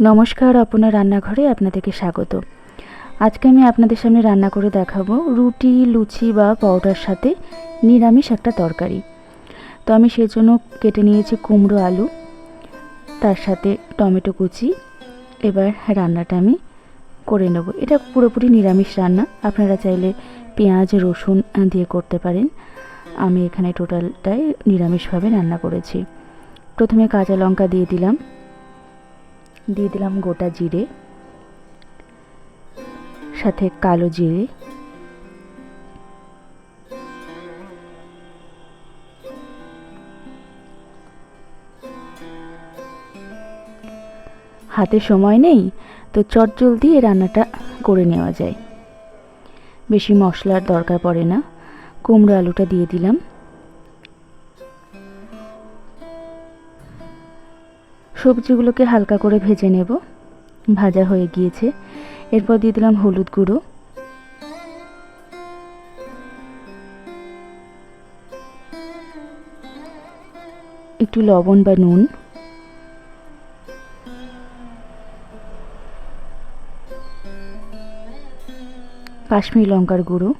নমস্কার, আপনার রান্নাঘরে আপনাদেরকে স্বাগত। আজকে আমি আপনাদের সামনে রান্না করে দেখাবো রুটি, লুচি বা পাউডার সাথে নিরামিষ একটা তরকারি। তো আমি সেজন্য কেটে নিয়েছি কুমড়ো আলু, তার সাথে টমেটো কুচি। এবার রান্নাটা আমি করে নেব। এটা পুরোপুরি নিরামিষ রান্না, আপনারা চাইলে পেঁয়াজ, রসুন দিয়ে করতে পারেন। আমি এখানে টোটালটাই নিরামিষভাবে রান্না করেছি। প্রথমে কাঁচা লঙ্কা দিয়ে দিলাম। দিয়ে দিলাম গোটা জিরে, সাথে কালো জিরে, হাতে সময় নেই তো চটজলদি এই রান্নাটা করে নেওয়া যায়। বেশি মশলার দরকার পড়ে না। কুমড়ো আলুটা দিয়ে দিলাম। সবজিগুলোকে হালকা করে ভেজে নেব। ভাজা হয়ে গিয়েছে। এরপর দিয়ে দিলাম হলুদ গুঁড়ো। একটু লবণ বা নুন। কাশ্মীর লঙ্কার গুঁড়ো।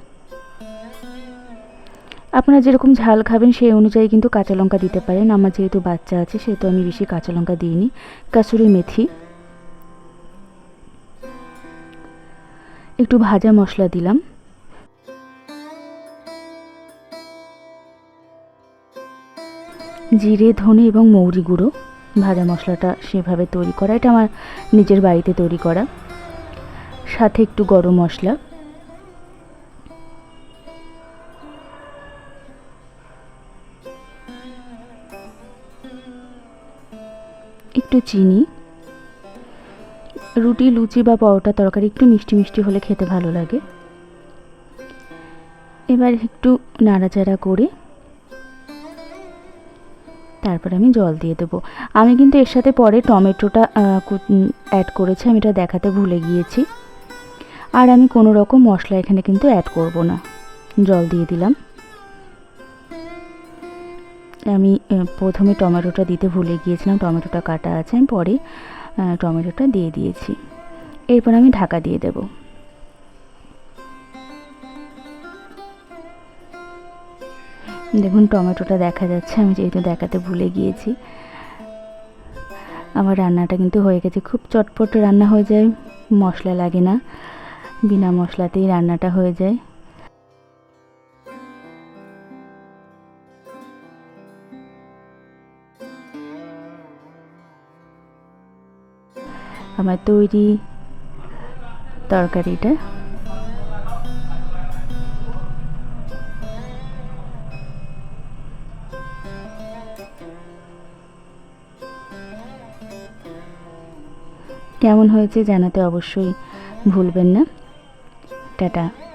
আপনারা যেরকম ঝাল খাবেন সেই অনুযায়ী কিন্তু কাঁচা লঙ্কা দিতে পারেন। আমার যেহেতু বাচ্চা আছে, সেহেতু আমি বেশি কাঁচা লঙ্কা দিইনি। কাসুরি মেথি। একটু ভাজা মশলা দিলাম। জিরে, ধনে এবং মৌরি গুঁড়ো। ভাজা মশলাটা সেভাবে তৈরি করা। এটা আমার নিজের বাড়িতে তৈরি করা। সাথে একটু গরম মশলা। একটু চিনি। রুটি, লুচি বা পরোটা তরকারি একটু মিষ্টি মিষ্টি হলে খেতে ভালো লাগে। এবার একটু নাড়াচাড়া করে তারপর আমি জল দিয়ে দেবো। আমি কিন্তু এর সাথে পরে টমেটোটা অ্যাড করেছি, আমি এটা দেখাতে ভুলে গিয়েছি। আর আমি কোনো রকম মশলা এখানে কিন্তু অ্যাড করব না। জল দিয়ে দিলাম। আমি প্রথমে টমেটোটা দিতে ভুলে গিয়েছিলাম। টমেটোটা কাটা আছে, আমি পরে টমেটোটা দিয়ে দিয়েছি। এরপর আমি ঢাকা দিয়ে দেব। দেখুন, টমেটোটা দেখা যাচ্ছে, আমি যেহেতু দেখাতে ভুলে গিয়েছি। আমার রান্নাটা কিন্তু হয়ে গেছে। খুব চটপট রান্না হয়ে যায়, মশলা লাগে না। বিনা মশলাতেই রান্নাটা হয়ে যায়। আমার তৈরি তরকারিটা। কেমন হয়েছে জানাতে অবশ্যই ভুলবেন না। টাটা।